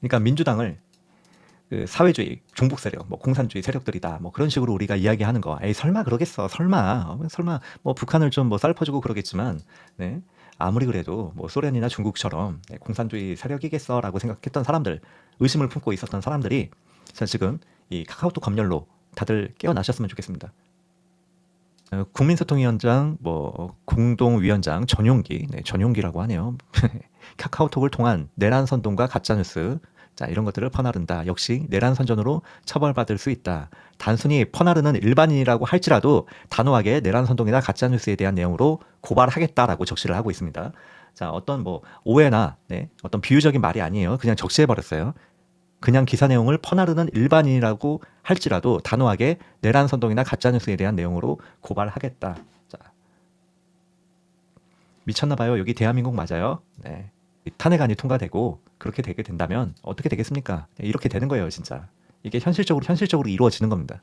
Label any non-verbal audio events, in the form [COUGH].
그러니까 민주당을 그 사회주의, 종북 세력, 뭐 공산주의 세력들이다, 뭐 그런 식으로 우리가 이야기하는 거, 에이 설마 그러겠어, 설마, 어, 설마 뭐 북한을 좀 뭐 쌀퍼주고 그러겠지만, 네. 아무리 그래도 뭐 소련이나 중국처럼 네, 공산주의 세력이겠어라고 생각했던 사람들, 의심을 품고 있었던 사람들이 자 지금 이 카카오톡 검열로 다들 깨어나셨으면 좋겠습니다. 어, 국민소통위원장, 뭐 공동위원장 전용기, 네, 전용기라고 하네요. [LAUGHS] 카카오톡을 통한 내란 선동과 가짜뉴스, 자 이런 것들을 퍼나른다. 역시 내란 선전으로 처벌받을 수 있다. 단순히 퍼나르는 일반인이라고 할지라도 단호하게 내란 선동이나 가짜뉴스에 대한 내용으로 고발하겠다라고 적시를 하고 있습니다. 자 어떤 뭐 오해나 네, 어떤 비유적인 말이 아니에요. 그냥 적시해 버렸어요. 그냥 기사 내용을 퍼나르는 일반인이라고 할지라도 단호하게 내란 선동이나 가짜 뉴스에 대한 내용으로 고발하겠다. 자, 미쳤나 봐요. 여기 대한민국 맞아요. 네. 이 탄핵안이 통과되고 그렇게 되게 된다면 어떻게 되겠습니까? 네, 이렇게 되는 거예요, 진짜. 이게 현실적으로 현실적으로 이루어지는 겁니다.